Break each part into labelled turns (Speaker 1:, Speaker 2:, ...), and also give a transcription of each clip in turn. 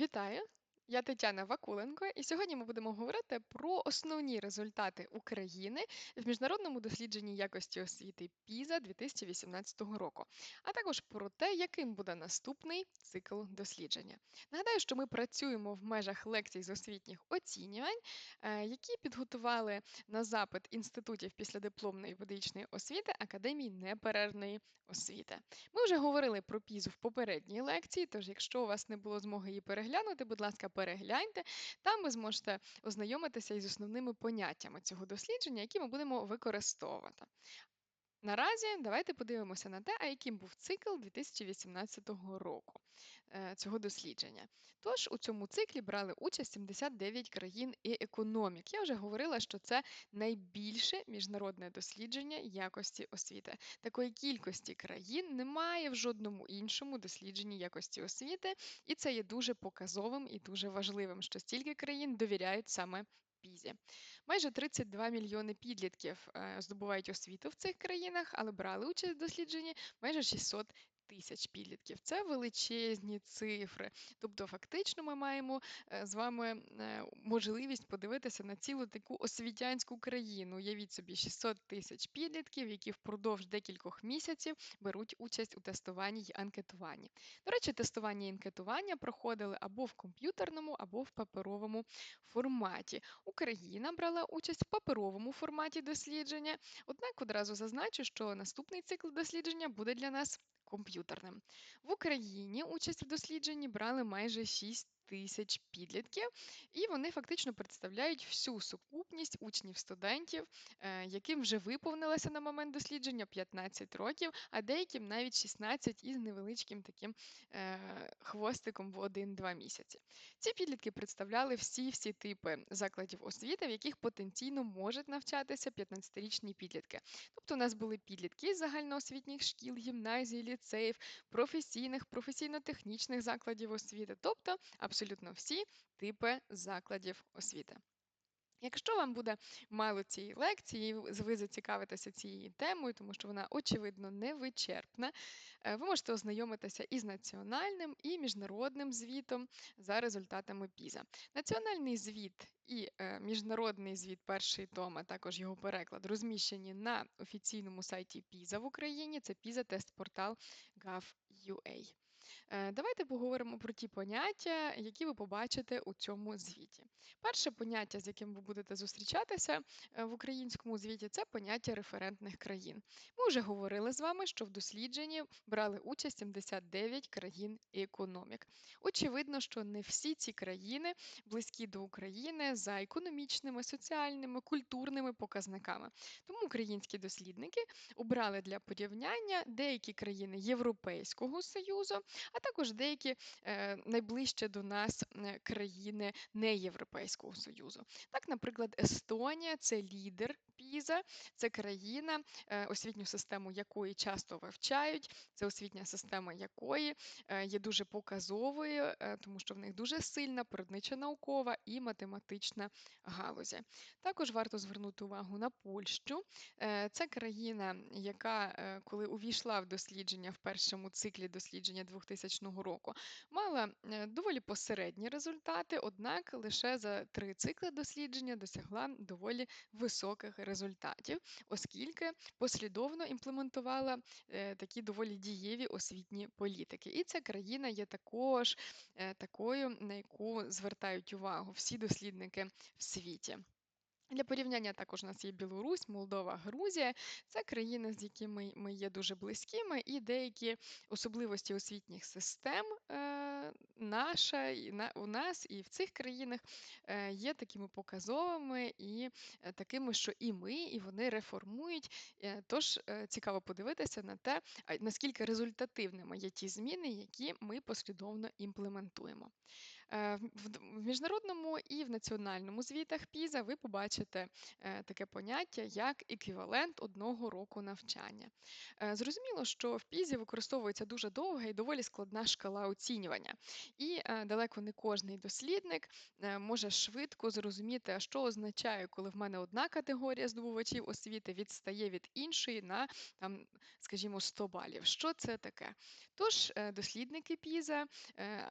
Speaker 1: Вітаю! Я Тетяна Вакуленко, і сьогодні ми будемо говорити про основні результати України в міжнародному дослідженні якості освіти PISA 2018 року, а також про те, яким буде наступний цикл дослідження. Нагадаю, що ми працюємо в межах лекцій з освітніх оцінювань, е, які підготували на запит інститутів післядипломної педагогічної освіти Академії неперервної освіти. Ми вже говорили про пізу в попередній лекції, тож, якщо у вас не було змоги її переглянути, будь ласка, перегляньте. Там ви зможете ознайомитися із основними поняттями цього дослідження, які ми будемо використовувати. Наразі давайте подивимося на те, а яким був цикл 2018 року е, цього дослідження. Тож у цьому циклі брали участь 79 країн і економік. Я вже говорила, що це найбільше міжнародне дослідження якості освіти. Такої кількості країн немає в жодному іншому дослідженні якості освіти, і це є дуже показовим і дуже важливим, що стільки країн довіряють саме Пізі. Майже 32 мільйони підлітків е, здобувають освіту в цих країнах, але брали участь в дослідженні майже 600 тисяч підлітків. Це величезні цифри. Тобто, фактично, ми маємо е, з вами е, можливість подивитися на цілу таку освітянську країну. Уявіть собі, 600 тисяч підлітків, які впродовж декількох місяців беруть участь у тестуванні й анкетуванні. До речі, тестування і анкетування проходили або в комп'ютерному, або в паперовому форматі. Україна брала участь в паперовому форматі дослідження, однак одразу зазначу, що наступний цикл дослідження буде для нас комп'ютерним. В Україні участь в дослідженні брали майже 6 тисяч підлітків, і вони фактично представляють всю сукупність учнів-студентів, е, яким вже виповнилося на момент дослідження 15 років, а деяким навіть 16 із невеличким таким е, хвостиком в 1-2 місяці. Ці підлітки представляли всі-всі типи закладів освіти, в яких потенційно можуть навчатися 15-річні підлітки. Тобто у нас були підлітки з загальноосвітніх шкіл, гімназій, ліцеїв, професійних, професійно-технічних закладів освіти, тобто абсолютно всі типи закладів освіти. Якщо вам буде мало цієї лекції, ви зацікавитеся цією темою, тому що вона, очевидно, невичерпна, е, ви можете ознайомитися із національним і міжнародним звітом за результатами ПІЗа. Національний звіт і е, міжнародний звіт перший том, а також його переклад, розміщені на офіційному сайті ПІЗа в Україні. Це PISA тест портал gov.ua. Е, давайте поговоримо про ті поняття, які ви побачите у цьому звіті. Перше поняття, з яким ви будете зустрічатися е, в українському звіті, це поняття референтних країн. Ми вже говорили з вами, що в дослідженні брали участь 79 країн економік. Очевидно, що не всі ці країни близькі до України за економічними, соціальними, культурними показниками. Тому українські дослідники обрали для порівняння деякі країни Європейського Союзу а також деякі е, найближче до нас е, країни не Європейського Союзу. Так, наприклад, Естонія це лідер Піза, це країна, е, освітню систему якої часто вивчають, це освітня система якої є дуже показовою, тому що в них дуже сильна природнича наукова і математична галузі. Також варто звернути увагу на Польщу. Це країна, яка, коли увійшла в дослідження в першому циклі дослідження 2000 року. Мала е, доволі посередні результати, однак лише за три цикли дослідження досягла доволі високих результатів, оскільки послідовно імплементувала е, такі доволі дієві освітні політики. І ця країна є також е, такою, на яку звертають увагу всі дослідники в світі. Для порівняння також у нас є Білорусь, Молдова, Грузія. Це країни, з якими ми є дуже близькими, і деякі особливості освітніх систем е, наша, і на, у нас і в цих країнах е, є такими показовими і е, такими, що і ми, і вони реформують. Тож цікаво подивитися на те, наскільки результативними є ті зміни, які ми послідовно імплементуємо. Е, в, міжнародному і в національному звітах ПІЗа ви побачите е, таке поняття, як еквівалент одного року навчання. Е, зрозуміло, що в пізі використовується дуже довга і доволі складна шкала оцінювання. І далеко не кожний дослідник може швидко зрозуміти, що означає, коли в мене одна категорія здобувачів освіти відстає від іншої на, там, скажімо, 100 балів. Що це таке? Тож дослідники Піза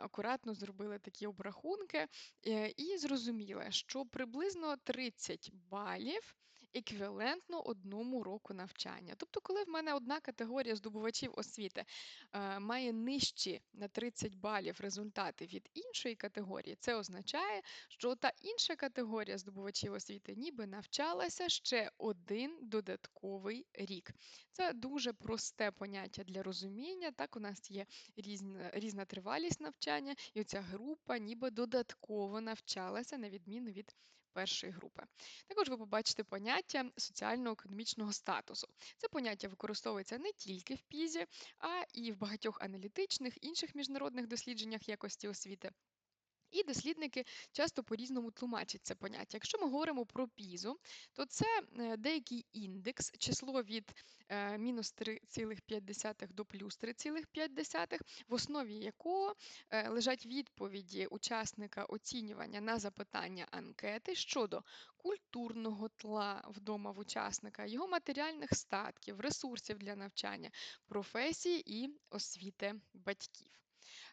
Speaker 1: акуратно зробили такі обрахунки е, і зрозуміла, що приблизно 30 балів еквівалентно одному року навчання. Тобто, коли в мене одна категорія здобувачів освіти е, має нижчі на 30 балів результати від іншої категорії, це означає, що та інша категорія здобувачів освіти ніби навчалася ще один додатковий рік. Це дуже просте поняття для розуміння. Так, у нас є різна, різна тривалість навчання, і ця група ніби додатково навчалася на відміну від першої групи. Також ви побачите поняття соціально-економічного статусу. Це поняття використовується не тільки в пізі, а і в багатьох аналітичних інших міжнародних дослідженнях якості освіти. І дослідники часто по-різному тлумачать це поняття. Якщо ми говоримо про пізу, то це е, деякий індекс, число від е, мінус 3,5 до плюс 3,5, в основі якого е, лежать відповіді учасника оцінювання на запитання анкети щодо культурного тла вдома в учасника, його матеріальних статків, ресурсів для навчання, професії і освіти батьків.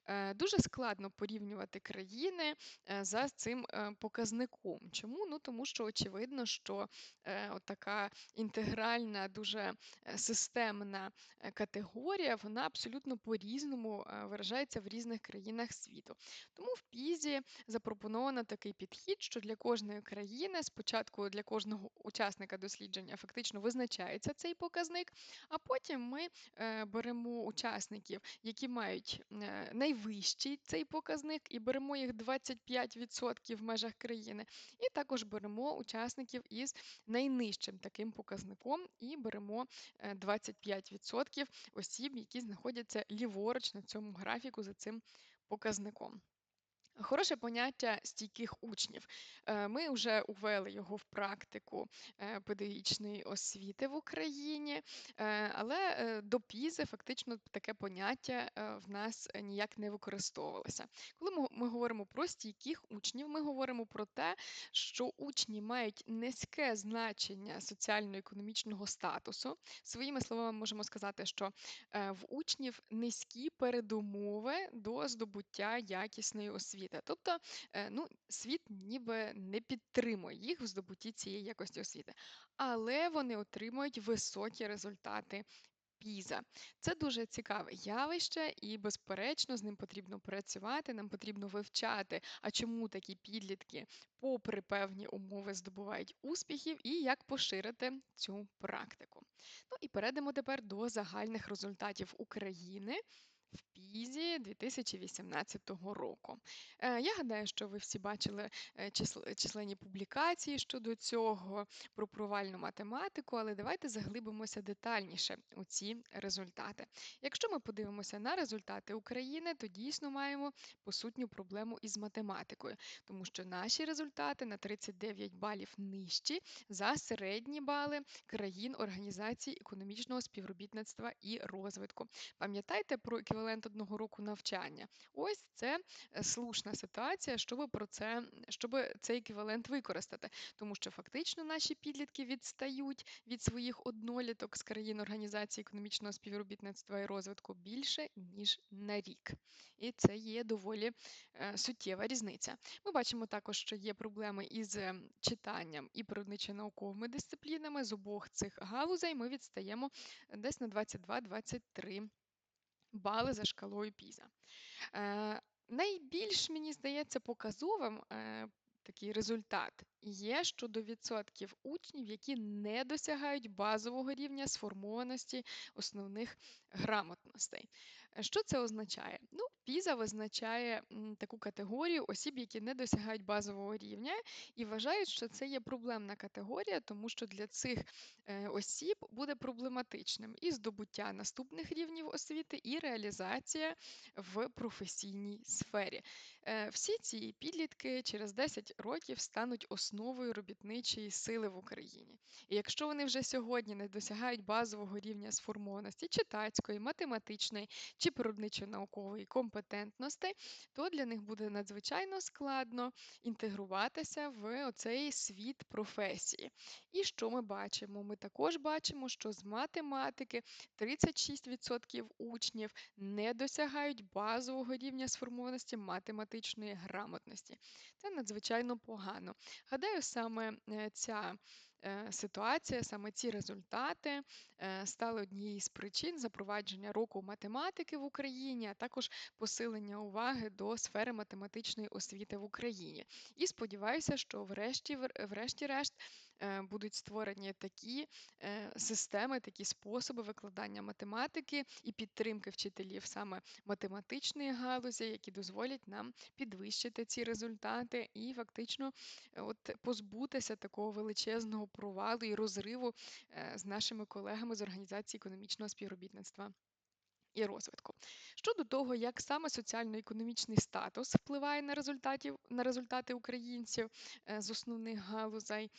Speaker 1: Е, дуже складно порівнювати країни е, за цим е, показником. Чому? Ну тому що очевидно, що така інтегральна, дуже системна категорія, вона абсолютно по-різному виражається в різних країнах світу. Тому в Пізі запропоновано такий підхід, що для кожної країни спочатку для кожного учасника дослідження фактично визначається цей показник, а потім ми беремо учасників, які мають найвищий цей показник, і беремо їх 25% в межах країни. І також беремо учасників із найнижчим таким показником, і беремо 25% е, осіб, які знаходяться ліворуч на цьому графіку за цим показником. Хороше поняття стійких учнів. Е, ми вже увели його в практику е, педагогічної освіти в Україні, е, але до пізи фактично таке поняття в нас ніяк не використовувалося. Коли ми говоримо про стійких учнів, ми говоримо про те, що учні мають низьке значення соціально-економічного статусу. Своїми словами, можемо сказати, що в учнів низькі передумови до здобуття якісної освіти освіти. Тобто е, ну, світ ніби не підтримує їх в здобутті цієї якості освіти, але вони отримують високі результати. Піза. Це дуже цікаве явище, і, безперечно, з ним потрібно працювати, нам потрібно вивчати, а чому такі підлітки, попри певні умови, здобувають успіхів і як поширити цю практику. Ну і перейдемо тепер до загальних результатів України в Пізі 2018 року. Е, я гадаю, що ви всі бачили е, численні публікації щодо цього про провальну математику, але давайте заглибимося детальніше у ці результати. Якщо ми подивимося на результати України, то дійсно маємо посутню проблему із математикою, тому що наші результати на 39 балів нижчі за середні бали країн Організації економічного співробітництва і розвитку. Пам'ятайте про еквівалент одного року навчання. Ось це е, слушна ситуація, щоб про це, щоб цей еквівалент використати, тому що фактично наші підлітки відстають від своїх одноліток з країн Організації економічного співробітництва і розвитку більше ніж на рік. І це є доволі е, суттєва різниця. Ми бачимо також, що є проблеми із е, читанням і природничо-науковими дисциплінами з обох цих галузей. Ми відстаємо десь на 22-23 бали за шкалою Піза. Е, Найбільш, мені здається, показовим е, такий результат є щодо відсотків учнів, які не досягають базового рівня сформованості основних грамотностей. Що це означає? Ну, Піза визначає таку категорію осіб, які не досягають базового рівня, і вважають, що це є проблемна категорія, тому що для цих е, осіб буде проблематичним і здобуття наступних рівнів освіти, і реалізація в професійній сфері. Е, всі ці підлітки через 10 років стануть основою робітничої сили в Україні. І якщо вони вже сьогодні не досягають базового рівня сформованості читацької, математичної чи природничо-наукової компетентності, то для них буде надзвичайно складно інтегруватися в оцей світ професії. І що ми бачимо? Ми також бачимо, що з математики 36% учнів не досягають базового рівня сформованості математичної грамотності. Це надзвичайно погано. Гадаю, саме е, ця ситуація, саме ці результати е, стали однією з причин запровадження року математики в Україні, а також посилення уваги до сфери математичної освіти в Україні. І сподіваюся, що врешті, врешті-решт будуть створені такі системи, такі способи викладання математики і підтримки вчителів саме математичної галузі, які дозволять нам підвищити ці результати і фактично от позбутися такого величезного провалу і розриву е, з нашими колегами з організації економічного співробітництва. І розвитку. Щодо того, як саме соціально-економічний статус впливає на результатів, на результати українців е, з основних галузей,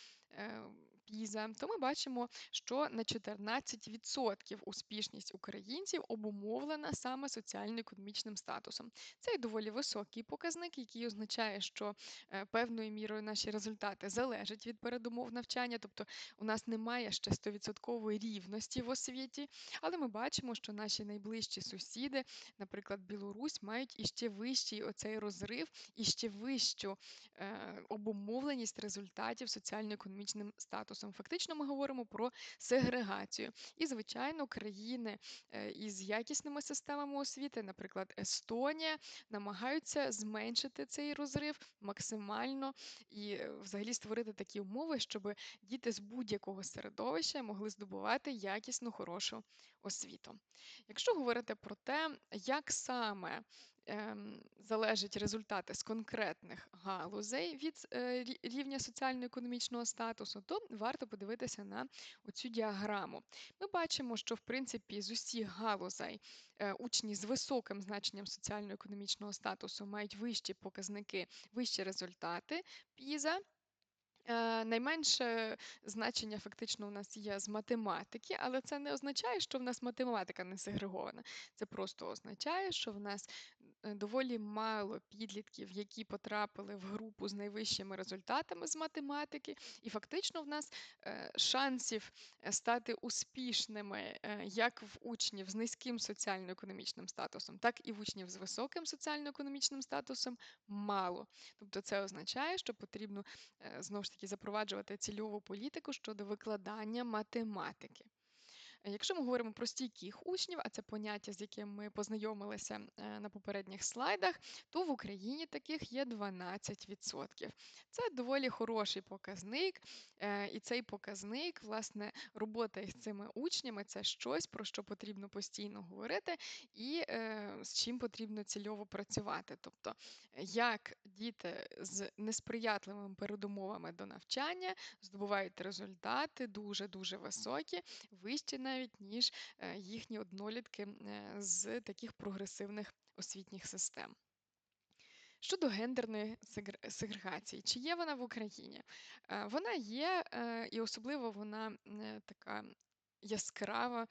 Speaker 1: Піза, то ми бачимо, що на 14% успішність українців обумовлена саме соціально-економічним статусом. Це доволі високий показник, який означає, що е, певною мірою наші результати залежать від передумов навчання, тобто у нас немає ще 100% рівності в освіті, але ми бачимо, що наші найближчі сусіди, наприклад, Білорусь, мають іще вищий оцей розрив, і ще вищу е, обумовленість результатів соціально-економічним статусом статусом. Фактично, ми говоримо про сегрегацію. І, звичайно, країни е, із якісними системами освіти, наприклад, Естонія, намагаються зменшити цей розрив максимально і е, взагалі створити такі умови, щоб діти з будь-якого середовища могли здобувати якісну хорошу освіту. Якщо говорити про те, як саме залежать результати з конкретних галузей від е, рівня соціально-економічного статусу, то варто подивитися на оцю діаграму. Ми бачимо, що в принципі з усіх галузей е, учні з високим значенням соціально-економічного статусу мають вищі показники, вищі результати піза. Е, найменше значення фактично у нас є з математики, але це не означає, що в нас математика не сегрегована. Це просто означає, що в нас доволі мало підлітків, які потрапили в групу з найвищими результатами з математики, і фактично в нас е, шансів стати успішними як в учнів з низьким соціально-економічним статусом, так і в учнів з високим соціально-економічним статусом мало. Тобто це означає, що потрібно знову ж таки запроваджувати цільову політику щодо викладання математики. Якщо ми говоримо про стійких учнів, а це поняття, з яким ми познайомилися е, на попередніх слайдах, то в Україні таких є 12%. Це доволі хороший показник, е, і цей показник, власне, робота із цими учнями це щось, про що потрібно постійно говорити, і е, з чим потрібно цільово працювати. Тобто, як діти з несприятливими передумовами до навчання здобувають результати дуже-дуже високі, вищі навіть, ніж е, їхні однолітки е, з таких прогресивних освітніх систем. Щодо гендерної сегрегації, чи є вона в Україні? Е, вона є, і особливо вона така яскрава,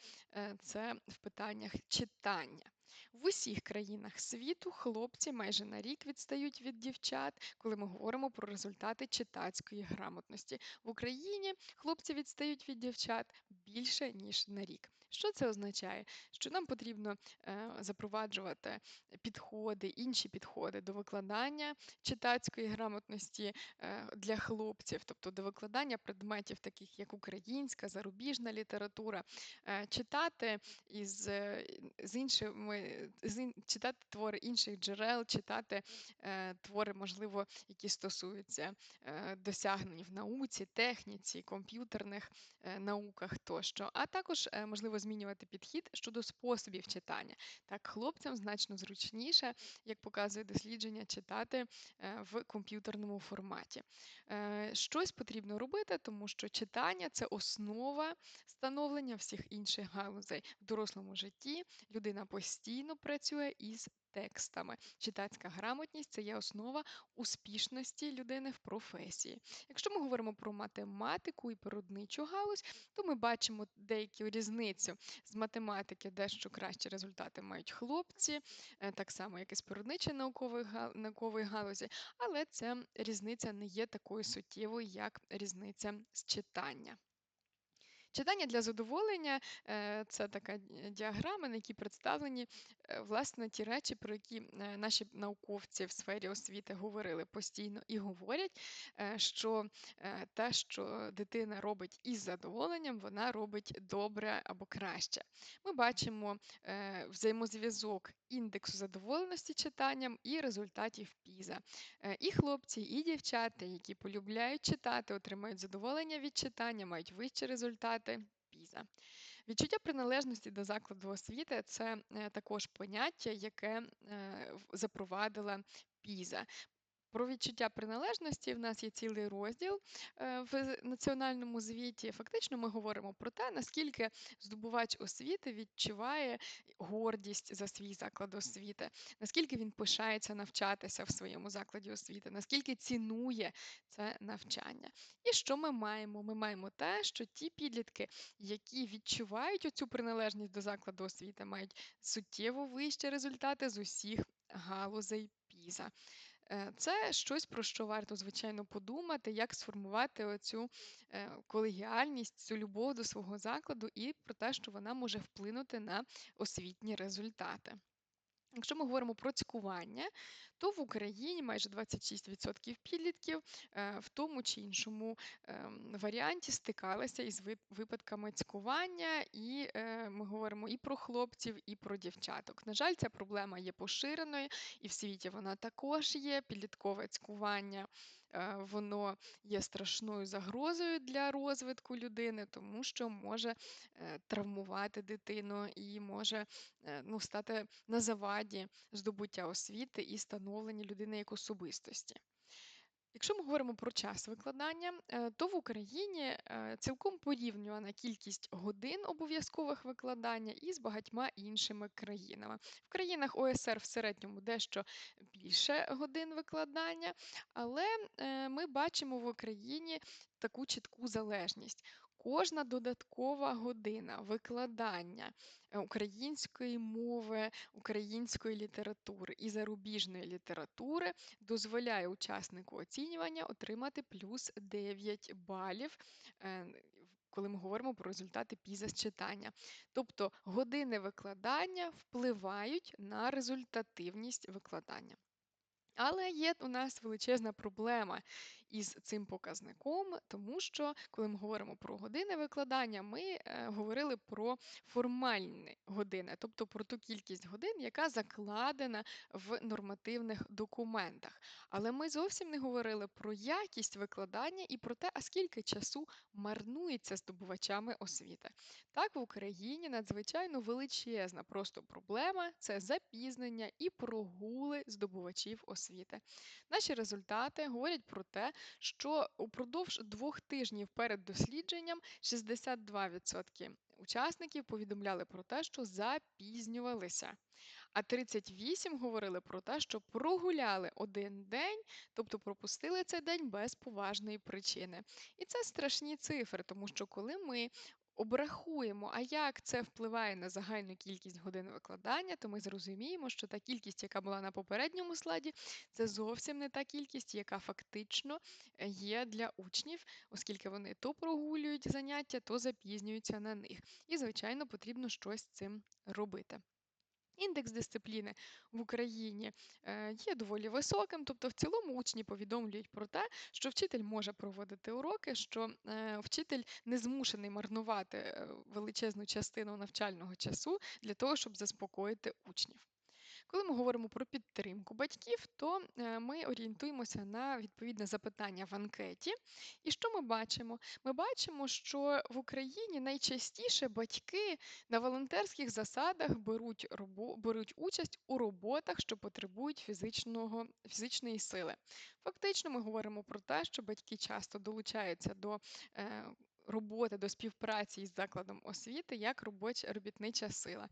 Speaker 1: це в питаннях читання. В усіх країнах світу хлопці майже на рік відстають від дівчат, коли ми говоримо про результати читацької грамотності. В Україні хлопці відстають від дівчат більше ніж на рік. Що це означає? Що нам потрібно е, запроваджувати підходи, інші підходи до викладання читацької грамотності е, для хлопців, тобто до викладання предметів, таких як українська, зарубіжна література, е, читати із з іншими читати твори інших джерел, читати твори, можливо, які стосуються досягнень в науці, техніці, комп'ютерних науках тощо, а також можливо змінювати підхід щодо способів читання. Так, хлопцям значно зручніше, як показує дослідження, читати е, в комп'ютерному форматі. Е, щось потрібно робити, тому що читання це основа становлення всіх інших галузей в дорослому житті. Людина постійно постійно працює із текстами. Читацька грамотність це є основа успішності людини в професії. Якщо ми говоримо про математику і природничу галузь, то ми бачимо деяку різницю з математики, дещо кращі результати мають хлопці, е, так само, як і з природничої наукової галузі, але ця різниця не є такою суттєвою, як різниця з читання. Читання для задоволення е, це така діаграма, на якій представлені е, власне ті речі, про які е, наші науковці в сфері освіти говорили постійно і говорять, що те, що дитина робить із задоволенням, вона робить добре або краще. Ми бачимо взаємозв'язок індексу задоволеності читанням і результатів піза. І хлопці, і дівчата, які полюбляють читати, отримають задоволення від читання, мають вищі результати піза. Відчуття приналежності до закладу освіти це е, також поняття, яке е, запровадила піза. Про відчуття приналежності в нас є цілий розділ е, в національному звіті. Фактично, ми говоримо про те, наскільки здобувач освіти відчуває гордість за свій заклад освіти, наскільки він пишається навчатися в своєму закладі освіти, наскільки цінує це навчання. І що ми маємо? Ми маємо те, що ті підлітки, які відчувають оцю приналежність до закладу освіти, мають суттєво вищі результати з усіх галузей піза. Е, це щось, про що варто, звичайно, подумати, як сформувати оцю е, колегіальність, цю любов до свого закладу і про те, що вона може вплинути на освітні результати. Якщо ми говоримо про цькування, то в Україні майже 26% підлітків е, в тому чи іншому ем, варіанті стикалися із випадками цькування, і е, ми говоримо і про хлопців, і про дівчаток. На жаль, ця проблема є поширеною, і в світі вона також є. Підліткове цькування, воно є страшною загрозою для розвитку людини, тому що може травмувати дитину і може ну, стати на заваді здобуття освіти і становлення людини як особистості. Якщо ми говоримо про час викладання, е, то в Україні е, цілком порівнювана кількість годин обов'язкових викладання із багатьма іншими країнами. В країнах ОСР в середньому дещо більше годин викладання, але е, ми бачимо в Україні таку чітку залежність. Кожна додаткова година викладання е, української мови, української літератури і зарубіжної літератури дозволяє учаснику оцінювання отримати плюс 9 балів. Е, коли ми говоримо про результати піза з читання. Тобто години викладання впливають на результативність викладання. Але є у нас величезна проблема із цим показником, тому що, коли ми говоримо про години викладання, ми е, говорили про формальні години, тобто про ту кількість годин, яка закладена в нормативних документах. Але ми зовсім не говорили про якість викладання і про те, а скільки часу марнується здобувачами освіти. Так, в Україні надзвичайно величезна просто проблема це запізнення і прогули здобувачів освіти освіти. Наші результати говорять про те, що упродовж двох тижнів перед дослідженням 62% учасників повідомляли про те, що запізнювалися. А 38 говорили про те, що прогуляли один день, тобто пропустили цей день без поважної причини. І це страшні цифри, тому що коли ми обрахуємо, а як це впливає на загальну кількість годин викладання, то ми зрозуміємо, що та кількість, яка була на попередньому слайді, це зовсім не та кількість, яка фактично е, є для учнів, оскільки вони то прогулюють заняття, то запізнюються на них. І, звичайно, потрібно щось з цим робити. Індекс дисципліни в Україні е, є доволі високим, тобто в цілому учні повідомлюють про те, що вчитель може проводити уроки, що е, вчитель не змушений марнувати е, величезну частину навчального часу для того, щоб заспокоїти учнів. Коли ми говоримо про підтримку батьків, то е, ми орієнтуємося на відповідне запитання в анкеті. І що ми бачимо? Ми бачимо, що в Україні найчастіше батьки на волонтерських засадах беруть робо, беруть участь у роботах, що потребують фізичного, фізичної сили. Фактично, ми говоримо про те, що батьки часто долучаються до е, роботи, до співпраці із закладом освіти як робоча робітнича сила.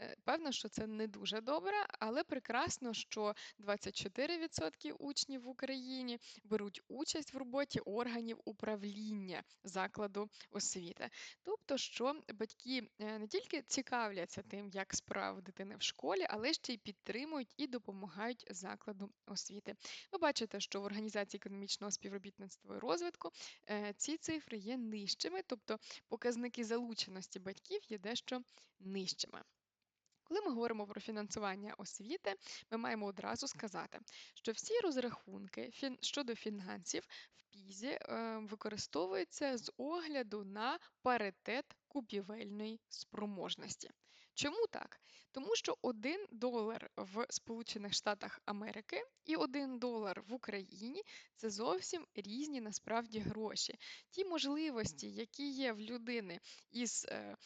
Speaker 1: Е, Певно, що це не дуже добре, але прекрасно, що 24% учнів в Україні беруть участь в роботі органів управління закладу освіти. Тобто, що батьки е, не тільки цікавляться тим, як справи дитини в школі, але ще й підтримують і допомагають закладу освіти. Ви бачите, що в організації економічного співробітництва і розвитку е, ці цифри є нижчими, тобто показники залученості батьків є дещо нижчими. Коли ми говоримо про фінансування освіти, ми маємо одразу сказати, що всі розрахунки щодо фінансів в пізі е, використовуються з огляду на паритет купівельної спроможності. Чому так? Тому що 1 долар в Сполучених Штатах Америки і 1 долар в Україні це зовсім різні насправді гроші. Ті можливості, які є в людини із е,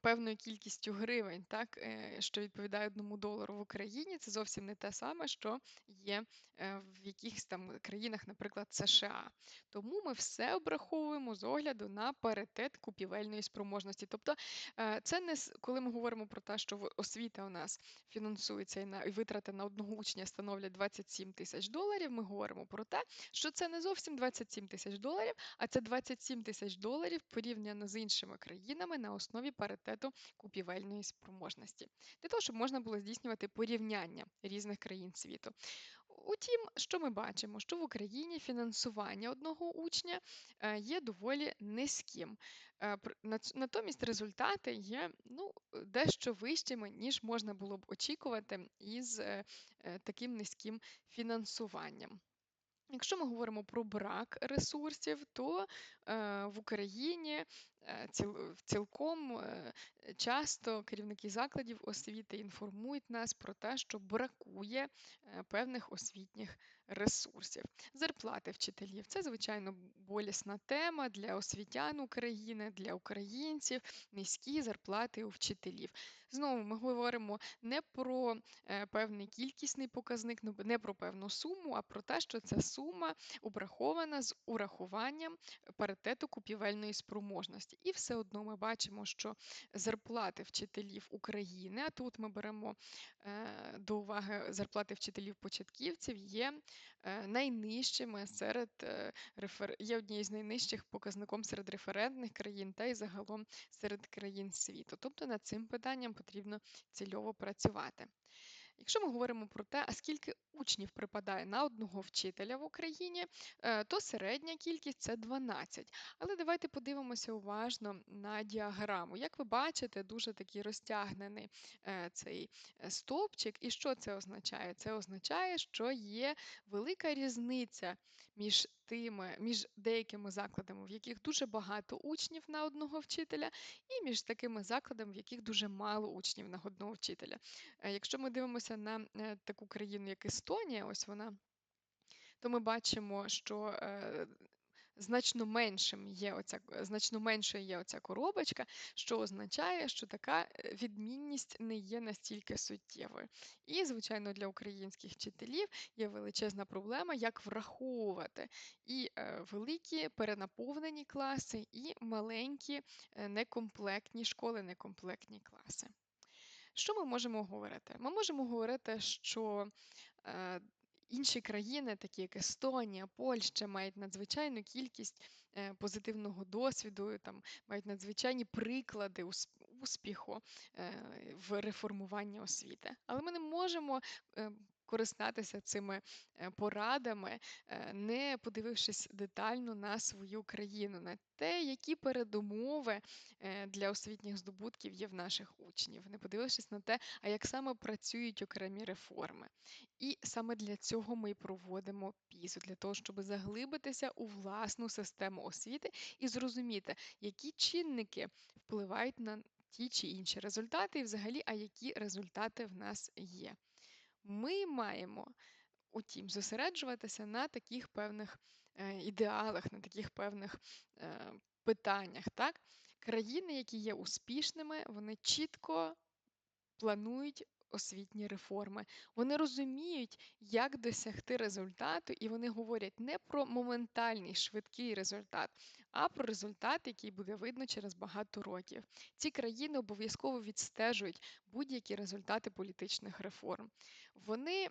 Speaker 1: певною кількістю гривень, так, е, що відповідає одному долару в Україні, це зовсім не те саме, що є е, в якихось там країнах, наприклад, США. Тому ми все обраховуємо з огляду на паритет купівельної спроможності. Тобто, е, це не коли ми говоримо про те, що освіта у нас фінансується і на і витрати на одного учня становлять 27 тисяч доларів. Ми говоримо про те, що це не зовсім 27 тисяч доларів, а це 27 тисяч доларів порівняно з іншими країнами на основі паритету купівельної спроможності, для того, щоб можна було здійснювати порівняння різних країн світу. Утім, що ми бачимо, що в Україні фінансування одного учня е, є доволі низьким. Е, натомість результати є ну, дещо вищими, ніж можна було б очікувати із е, таким низьким фінансуванням. Якщо ми говоримо про брак ресурсів, то в Україні ціл, цілком е, часто керівники закладів освіти інформують нас про те, що бракує е, певних освітніх ресурсів. Зарплати вчителів це, звичайно, болісна тема для освітян України, для українців, низькі зарплати у вчителів. Знову ми говоримо не про е, певний кількісний показник, ну, не про певну суму, а про те, що ця сума обрахована з урахуванням паритету купівельної спроможності. І все одно ми бачимо, що зарплати вчителів України, а тут ми беремо е, до уваги зарплати вчителів початківців, є найнижчими серед рефер... є однією з найнижчих показником серед референтних країн та й загалом серед країн світу. Тобто над цим питанням потрібно цільово працювати. Якщо ми говоримо про те, а скільки учнів припадає на одного вчителя в Україні, е, то середня кількість це 12. Але давайте подивимося уважно на діаграму. Як ви бачите, дуже такий розтягнений е, цей е, стовпчик. І що це означає? Це означає, що є велика різниця між тими, між деякими закладами, в яких дуже багато учнів на одного вчителя, і між такими закладами, в яких дуже мало учнів на одного вчителя. Якщо ми дивимося на таку країну, як Естонія, ось вона, то ми бачимо, що е, значно меншим є оця, значно меншою є оця коробочка, що означає, що така е, відмінність не є настільки суттєвою. І, звичайно, для українських вчителів є величезна проблема, як враховувати і е, великі перенаповнені класи, і маленькі некомплектні школи, некомплектні класи. Що ми можемо говорити? Ми можемо говорити, що е, інші країни, такі як Естонія, Польща, мають надзвичайну кількість е, позитивного досвіду, там мають надзвичайні приклади успіху е, в реформуванні освіти. Але ми не можемо. Користатися цими е, порадами, е, не подивившись детально на свою країну, на те, які передумови е, для освітніх здобутків є в наших учнів, не подивившись на те, а як саме працюють окремі реформи. І саме для цього ми і проводимо пізу, для того, щоб заглибитися у власну систему освіти і зрозуміти, які чинники впливають на ті чи інші результати, і взагалі, а які результати в нас є. Ми маємо, утім, зосереджуватися на таких певних е, ідеалах, на таких певних е, питаннях. Так? Країни, які є успішними, вони чітко планують освітні реформи. Вони розуміють, як досягти результату, і вони говорять не про моментальний швидкий результат, а про результат, який буде видно через багато років. Ці країни обов'язково відстежують будь-які результати політичних реформ. Вони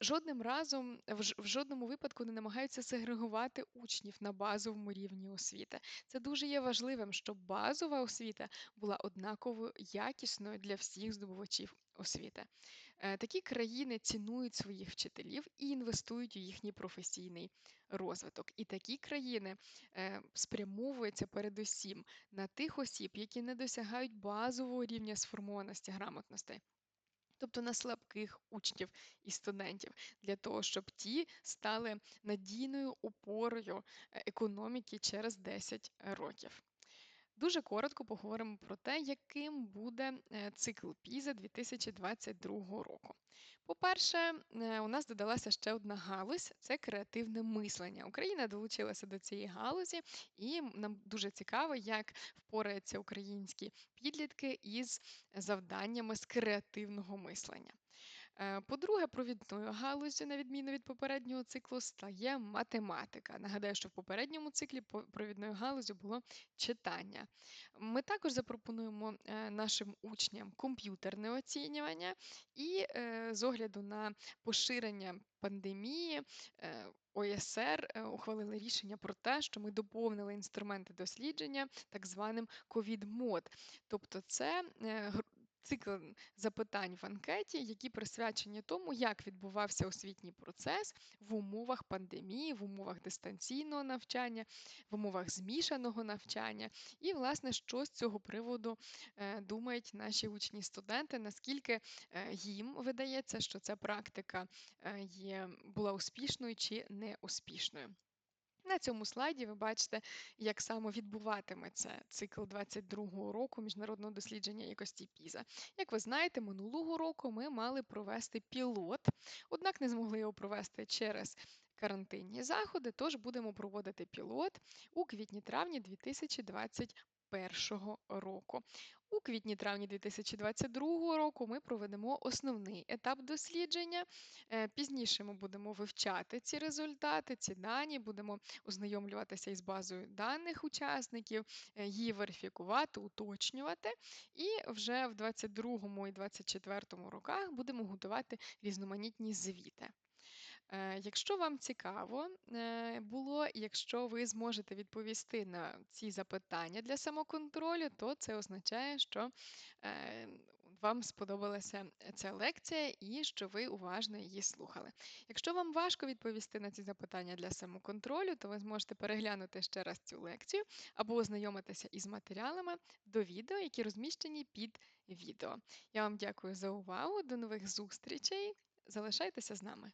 Speaker 1: жодним разом в ж- в жодному випадку не намагаються сегрегувати учнів на базовому рівні освіти. Це дуже є важливим, щоб базова освіта була однаково якісною для всіх здобувачів освіти. Е, Такі країни цінують своїх вчителів і інвестують у їхній професійний розвиток. І такі країни е, спрямовуються передусім на тих осіб, які не досягають базового рівня сформованості грамотностей. Тобто на слабких учнів і студентів, для того, щоб ті стали надійною опорою е, економіки через 10 років. Дуже коротко поговоримо про те, яким буде е, цикл Піза 2022 року. По-перше, е, у нас додалася ще одна галузь це креативне мислення. Україна долучилася до цієї галузі, і нам дуже цікаво, як впораються українські підлітки із завданнями з креативного мислення. Е, По-друге, провідною галуззю, на відміну від попереднього циклу, стає математика. Нагадаю, що в попередньому циклі провідною галузю було читання. Ми також запропонуємо е, нашим учням комп'ютерне оцінювання і е, з огляду на поширення пандемії. ОСР ухвалили рішення про те, що ми доповнили інструменти дослідження так званим ковід-мод. Тобто, це цикл запитань в анкеті, які присвячені тому, як відбувався освітній процес в умовах пандемії, в умовах дистанційного навчання, в умовах змішаного навчання, і, власне, що з цього приводу е, думають наші учні студенти, наскільки е, їм видається, що ця практика е, є, була успішною чи неуспішною. На цьому слайді ви бачите, як саме відбуватиметься цикл 22-го року міжнародного дослідження якості Піза. Як ви знаєте, минулого року ми мали провести пілот, однак не змогли його провести через карантинні заходи, тож будемо проводити пілот у квітні-травні 2021 року. У квітні-травні 2022 року ми проведемо основний етап дослідження. Е, Пізніше ми будемо вивчати ці результати, ці дані, будемо ознайомлюватися із базою даних учасників, е, її верифікувати, уточнювати. І вже в 2022 і 2024 роках будемо готувати різноманітні звіти. Е, Якщо вам цікаво е, було, якщо ви зможете відповісти на ці запитання для самоконтролю, то це означає, що е, вам сподобалася ця лекція і що ви уважно її слухали. Якщо вам важко відповісти на ці запитання для самоконтролю, то ви зможете переглянути ще раз цю лекцію або ознайомитися із матеріалами до відео, які розміщені під відео. Я вам дякую за увагу. До нових зустрічей. Залишайтеся з нами.